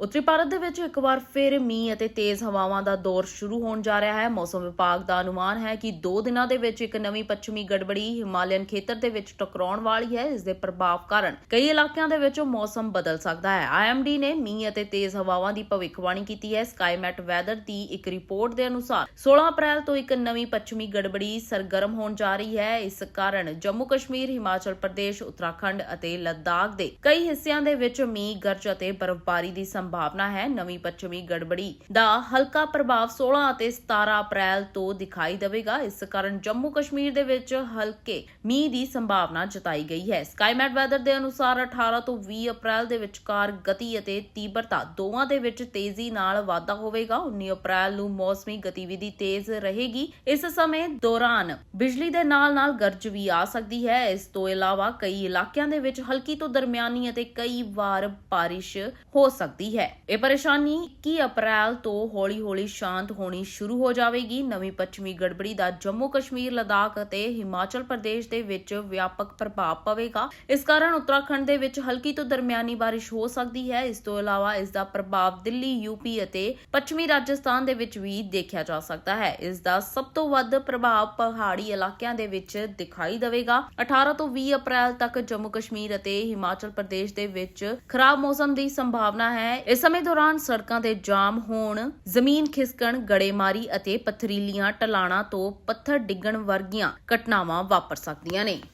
ਉੱਤਰੀ ਭਾਰਤ ਦੇ ਵਿੱਚ ਇੱਕ ਵਾਰ ਫਿਰ ਮੀਂਹ ਅਤੇ ਤੇਜ਼ ਹਵਾਵਾਂ ਦਾ ਦੌਰ ਸ਼ੁਰੂ ਹੋਣ ਜਾ ਰਿਹਾ ਹੈ। ਮੌਸਮ ਵਿਭਾਗ ਦਾ ਅਨੁਮਾਨ ਹੈ ਕਿ 2 ਦਿਨਾਂ ਦੇ ਵਿੱਚ ਇੱਕ ਨਵੀਂ ਪੱਛਮੀ ਗੜਬੜੀ ਹਿਮਾਲਯਨ ਖੇਤਰ ਦੇ ਵਿੱਚ ਟਕਰਾਉਣ ਵਾਲੀ ਹੈ। ਇਸ ਦੇ ਪ੍ਰਭਾਵ ਕਾਰਨ ਕਈ ਇਲਾਕਿਆਂ ਦੇ ਵਿੱਚ ਮੌਸਮ ਬਦਲ ਸਕਦਾ ਹੈ। ਆਈਐਮਡੀ ਨੇ ਮੀਂਹ ਅਤੇ ਤੇਜ਼ ਹਵਾਵਾਂ ਦੀ ਭਵਿੱਖਬਾਣੀ ਕੀਤੀ ਹੈ। ਸਕਾਈਮੈਟ ਵੈਦਰ ਦੀ ਇੱਕ ਰਿਪੋਰਟ ਦੇ ਅਨੁਸਾਰ 16 ਅਪ੍ਰੈਲ ਤੋਂ ਇੱਕ ਨਵੀਂ ਪੱਛਮੀ ਗੜਬੜੀ ਸਰਗਰਮ ਹੋਣ ਜਾ ਰਹੀ ਹੈ। ਇਸ ਕਾਰਨ ਜੰਮੂ ਕਸ਼ਮੀਰ, ਹਿਮਾਚਲ ਪ੍ਰਦੇਸ਼, ਉੱਤਰਾਖੰਡ ਅਤੇ ਲੱਦਾਖ ਦੇ ਕਈ ਹਿੱਸਿਆਂ ਦੇ ਵਿੱਚ ਮੀਂਹ, ਗਰਜ ਅਤੇ ਬਰਫ਼ਬਾਰੀ ਦੀ ਸੰਭਾਵਨਾ ਹੈ। ਨਵੀਂ ਪੱਛਮੀ ਗੜਬੜੀ ਦਾ ਹਲਕਾ ਪ੍ਰਭਾਵ 16 ਅਤੇ 17 ਅਪ੍ਰੈਲ ਤੋਂ ਦਿਖਾਈ ਦੇਵੇਗਾ। ਇਸ ਕਾਰਨ ਜੰਮੂ ਕਸ਼ਮੀਰ ਦੇ ਵਿੱਚ ਹਲਕੇ ਮੀਂਹ ਦੀ ਸੰਭਾਵਨਾ ਜਤਾਈ ਗਈ ਹੈ। ਸਕਾਈਮੈਟ ਵੈਦਰ ਦੇ ਅਨੁਸਾਰ 18 ਤੋਂ 20 ਅਪ੍ਰੈਲ ਦੇ ਵਿਚਕਾਰ ਗਤੀ ਅਤੇ ਤੀਬਰਤਾ ਦੋਵਾਂ ਦੇ ਵਿੱਚ ਤੇਜ਼ੀ ਨਾਲ ਵਾਧਾ ਹੋਵੇਗਾ। 19 ਅਪ੍ਰੈਲ ਨੂੰ ਮੌਸਮੀ ਗਤੀਵਿਧੀ ਤੇਜ਼ ਰਹੇਗੀ। ਇਸ ਸਮੇਂ ਦੌਰਾਨ ਬਿਜਲੀ ਦੇ ਨਾਲ-ਨਾਲ ਗਰਜ ਵੀ ਆ ਸਕਦੀ ਹੈ। ਇਸ ਤੋਂ ਇਲਾਵਾ ਕਈ ਇਲਾਕਿਆਂ ਦੇ ਵਿੱਚ ਹਲਕੀ ਤੋਂ ਦਰਮਿਆਨੀ ਅਤੇ ਕਈ ਵਾਰ ਬਾਰਿਸ਼ ਹੋ ਸਕਦੀ ਹੈ। ਇਹ ਪਰੇਸ਼ਾਨੀ 21 ਅਪ੍ਰੈਲ ਤੋਂ ਹੌਲੀ-ਹੌਲੀ ਸ਼ਾਂਤ ਹੋਣੀ ਸ਼ੁਰੂ ਹੋ ਜਾਵੇਗੀ? ਨਵੀਂ ਪੱਛਮੀ ਗੜਬੜੀ ਦਾ ਜੰਮੂ ਕਸ਼ਮੀਰ, ਲਦਾਖ ਅਤੇ ਹਿਮਾਚਲ ਪ੍ਰਦੇਸ਼ ਦੇ ਵਿੱਚ ਵਿਆਪਕ ਪ੍ਰਭਾਵ ਪਵੇਗਾ। ਇਸ ਕਾਰਨ ਉੱਤਰਾਖੰਡ ਦੇ ਵਿੱਚ ਹਲਕੀ ਤੋਂ ਦਰਮਿਆਨੀ ਬਾਰਿਸ਼ ਹੋ ਸਕਦੀ ਹੈ। ਇਸ ਤੋਂ ਇਲਾਵਾ ਇਸ ਦਾ ਪ੍ਰਭਾਵ ਦਿੱਲੀ ਯੂਪੀ ਅਤੇ ਪੱਛਮੀ ਰਾਜਸਥਾਨ ਦੇ ਵਿੱਚ ਵੀ ਦੇਖਿਆ ਜਾ ਸਕਦਾ ਹੈ। ਇਸ ਦਾ ਸਭ ਤੋਂ ਵੱਧ ਪ੍ਰਭਾਵ ਪਹਾੜੀ ਇਲਾਕਿਆਂ ਦੇ ਵਿੱਚ ਦਿਖਾਈ ਦੇਵੇਗਾ। 18 ਤੋਂ 20 ਅਪ੍ਰੈਲ ਤੱਕ ਜੰਮੂ ਕਸ਼ਮੀਰ ਅਤੇ ਹਿਮਾਚਲ ਪ੍ਰਦੇਸ਼ ਦੇ ਵਿੱਚ ਖਰਾਬ ਮੌਸਮ ਦੀ ਸੰਭਾਵਨਾ ਹੈ। ਇਸ ਸਮੇਂ ਦੌਰਾਨ ਸੜਕਾਂ ਤੇ ਜਾਮ ਹੋਣ, ਜ਼ਮੀਨ ਖਿਸਕਣ, ਗੜੇਮਾਰੀ ਅਤੇ ਪਥਰੀਲੀਆਂ ਢਲਾਣਾਂ ਤੋਂ ਪੱਥਰ ਡਿੱਗਣ ਵਰਗੀਆਂ ਘਟਨਾਵਾਂ ਵਾਪਰ ਸਕਦੀਆਂ ਨੇ।